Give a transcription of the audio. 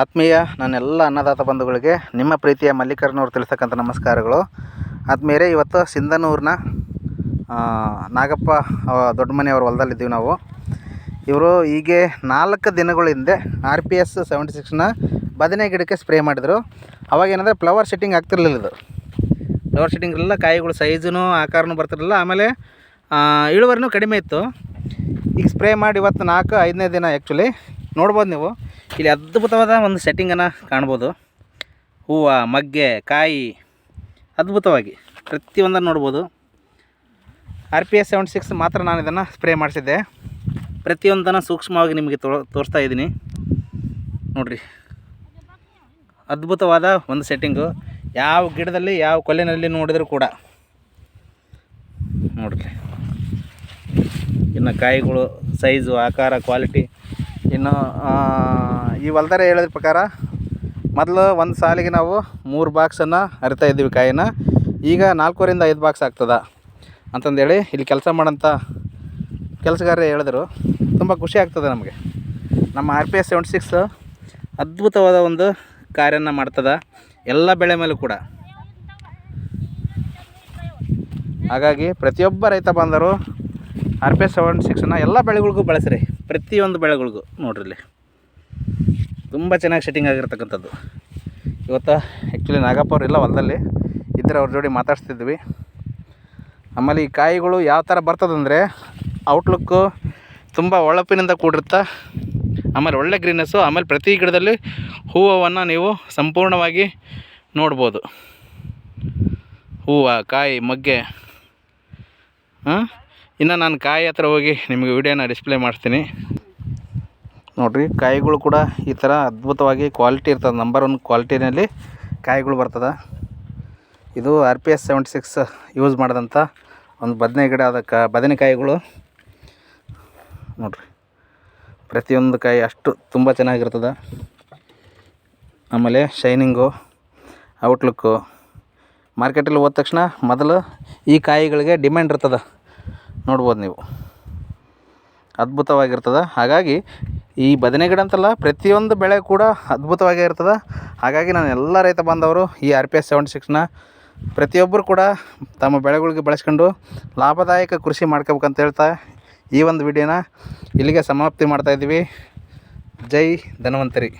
ಆತ್ಮೀಯ ನನ್ನೆಲ್ಲ ಅನ್ನದಾತ ಬಂಧುಗಳಿಗೆ, ನಿಮ್ಮ ಪ್ರೀತಿಯ ಮಲ್ಲಿಕಾರ್ಜುನವ್ರು ತಿಳಿಸ್ತಕ್ಕಂಥ ನಮಸ್ಕಾರಗಳು. ಆತ್ಮೀಯರೇ, ಇವತ್ತು ಸಿಂಧನೂರಿನ ನಾಗಪ್ಪ ದೊಡ್ಡ ಮನೆಯವ್ರ ಹೊಲದಲ್ಲಿದ್ದೀವಿ ನಾವು. ಇವರು ಹೀಗೆ ನಾಲ್ಕು ದಿನಗಳ ಹಿಂದೆ ಆರ್ ಪಿ ಎಸ್ ಸೆವೆಂಟಿ ಸಿಕ್ಸ್ನ ಬದನೆ ಗಿಡಕ್ಕೆ ಸ್ಪ್ರೇ ಮಾಡಿದರು. ಅವಾಗ ಏನಂದರೆ ಫ್ಲವರ್ ಸೆಟ್ಟಿಂಗ್ ಆಗ್ತಿರ್ಲಿಲ್ಲ ಇದು. ಫ್ಲವರ್ ಸೆಟ್ಟಿಂಗ್ ಇರಲಿಲ್ಲ, ಕಾಯಿಗಳು ಸೈಜೂ ಆಕಾರನೂ ಬರ್ತಿರಲಿಲ್ಲ, ಆಮೇಲೆ ಇಳುವರಿನೂ ಕಡಿಮೆ ಇತ್ತು. ಈಗ ಸ್ಪ್ರೇ ಮಾಡಿ ಇವತ್ತು ನಾಲ್ಕು, ಐದನೇ ದಿನ ಆ್ಯಕ್ಚುಲಿ ನೋಡ್ಬೋದು ನೀವು. ಇಲ್ಲಿ ಅದ್ಭುತವಾದ ಒಂದು ಸೆಟ್ಟಿಂಗನ್ನು ಕಾಣ್ಬೋದು. ಹೂವು, ಮಗ್ಗೆ, ಕಾಯಿ, ಅದ್ಭುತವಾಗಿ ಪ್ರತಿಯೊಂದನ್ನು ನೋಡ್ಬೋದು. R P S seventy six ಮಾತ್ರ ನಾನು ಇದನ್ನು ಸ್ಪ್ರೇ ಮಾಡಿಸಿದ್ದೆ. ಪ್ರತಿಯೊಂದನ್ನು ಸೂಕ್ಷ್ಮವಾಗಿ ನಿಮಗೆ ತೋ, ತೋರಿಸ್ತಾ ಇದ್ದೀನಿ. ನೋಡಿರಿ. ಅದ್ಭುತವಾದ ಒಂದು ಸೆಟ್ಟಿಂಗು ಯಾವ ಗಿಡದಲ್ಲಿ, ಯಾವ ಕೊಲ್ಲಿನಲ್ಲಿ ನೋಡಿದರೂ ಕೂಡ. ನೋಡಿರಿ. ಇನ್ನು ಕಾಯಿಗಳು ಸೈಜು ಆಕಾರ ಕ್ವಾಲಿಟಿ ಇನ್ನು ಈ ಹೊಲ್ದಾರೆ ಹೇಳಿದ ಪ್ರಕಾರ ಮೊದಲು ಒಂದು ಸಾಲಿಗೆ ನಾವು ಮೂರು ಬಾಕ್ಸನ್ನು ಹರಿತಾ ಇದ್ವಿ ಕಾಯಿನ. ಈಗ ನಾಲ್ಕೂರಿಂದ ಐದು ಬಾಕ್ಸ್ ಆಗ್ತದ ಅಂತಂದೇಳಿ ಇಲ್ಲಿ ಕೆಲಸ ಮಾಡೋಂಥ ಕೆಲಸಗಾರರೇ ಹೇಳಿದ್ರು. ತುಂಬ ಖುಷಿ ಆಗ್ತದೆ ನಮಗೆ. ನಮ್ಮ R P S seventy six ಅದ್ಭುತವಾದ ಒಂದು ಕಾರ್ಯನ ಮಾಡ್ತದೆ. ಎಲ್ಲ ಬೆಳೆ ಮೇಲೂ ಕೂಡ. ಹಾಗಾಗಿ ಪ್ರತಿಯೊಬ್ಬ ರೈತ ಬಂದರು ಆರ್ ಪಿ ಎಸ್ ಸೆವೆನ್ ಸಿಕ್ಸನ್ನ ಎಲ್ಲ ಬೆಳೆಗಳಿಗೂ ಬಳಸ್ರಿ. ಪ್ರತಿಯೊಂದು ಬೆಳೆಗಳಿಗೂ ನೋಡ್ರಿ ತುಂಬ ಚೆನ್ನಾಗಿ ಸೆಟ್ಟಿಂಗ್ ಆಗಿರ್ತಕ್ಕಂಥದ್ದು. ಇವತ್ತು ಆ್ಯಕ್ಚುಲಿ ನಾಗಪ್ಪ ಅವ್ರು ಇಲ್ಲ ಹೊಲದಲ್ಲಿ. ಇದ್ದರೆ ಅವ್ರ ಜೋಡಿ ಮಾತಾಡ್ಸ್ತಿದ್ವಿ. ಆಮೇಲೆ ಈ ಕಾಯಿಗಳು ಯಾವ ಥರ ಬರ್ತದಂದರೆ ಔಟ್ಲುಕ್ಕು ತುಂಬ ಒಳಪಿನಿಂದ ಕೂಡಿರುತ್ತೆ, ಆಮೇಲೆ ಒಳ್ಳೆ ಗ್ರೀನೆಸ್ಸು ಆಮೇಲೆ ಪ್ರತಿ ಗಿಡದಲ್ಲಿ ಹೂವನ್ನು ನೀವು ಸಂಪೂರ್ಣವಾಗಿ ನೋಡ್ಬೋದು. ಹೂವು, ಕಾಯಿ, ಮಗ್ಗೆ ಹಾಂ ಇನ್ನು ನಾನು ಕಾಯಿ ಹತ್ರ ಹೋಗಿ ನಿಮಗೆ ವಿಡಿಯೋನ ಡಿಸ್ಪ್ಲೇ ಮಾಡ್ತೀನಿ ನೋಡಿರಿ, ಕಾಯಿಗಳು ಕೂಡ ಈ ಥರ ಅದ್ಭುತವಾಗಿ ಕ್ವಾಲಿಟಿ ಇರ್ತದೆ. ನಂಬರ್ ಒನ್ ಕ್ವಾಲಿಟಿನಲ್ಲಿ ಕಾಯಿಗಳು ಬರ್ತದೆ. ಇದು R P S seventy six use ಮಾಡಿದಂಥ ಒಂದು ಬದನೆ ಗಿಡ ಅದಕ್ಕೆ ಬದನೆಕಾಯಿಗಳು ನೋಡಿರಿ, ಪ್ರತಿಯೊಂದು ಕಾಯಿ ಅಷ್ಟು ತುಂಬ ಚೆನ್ನಾಗಿರ್ತದೆ. ಆಮೇಲೆ ಶೈನಿಂಗು ಔಟ್ಲುಕ್ಕು ಮಾರ್ಕೆಟಲ್ಲಿ ಹೋದ ತಕ್ಷಣ ಮೊದಲು ಈ ಕಾಯಿಗಳಿಗೆ ಡಿಮ್ಯಾಂಡ್ ಇರ್ತದೆ. ನೋಡ್ಬೋದು ನೀವು. ಅದ್ಭುತವಾಗಿರ್ತದೆ. ಹಾಗಾಗಿ ಈ ಬದನೆ ಗಿಡ ಅಂತಲ್ಲ ಪ್ರತಿಯೊಂದು ಬೆಳೆ ಕೂಡ ಅದ್ಭುತವಾಗೇ ಇರ್ತದೆ ಹಾಗಾಗಿ ನಾನು ಎಲ್ಲ ರೈತ ಬಾಂಧವರು ಈ ಆರ್ ಪಿ ಎಸ್ ಸೆವೆಂಟಿ ಸಿಕ್ಸ್ನ ಪ್ರತಿಯೊಬ್ಬರು ಕೂಡ ತಮ್ಮ ಬೆಳೆಗಳಿಗೆ ಬಳಸ್ಕೊಂಡು ಲಾಭದಾಯಕ ಕೃಷಿ ಮಾಡ್ಕೋಬೇಕಂತ ಹೇಳ್ತಾ ಈ ಒಂದು ವಿಡಿಯೋನ ಇಲ್ಲಿಗೆ ಸಮಾಪ್ತಿ ಮಾಡ್ತಾಯಿದ್ದೀವಿ ಜೈ ಧನ್ವಂತರಿ.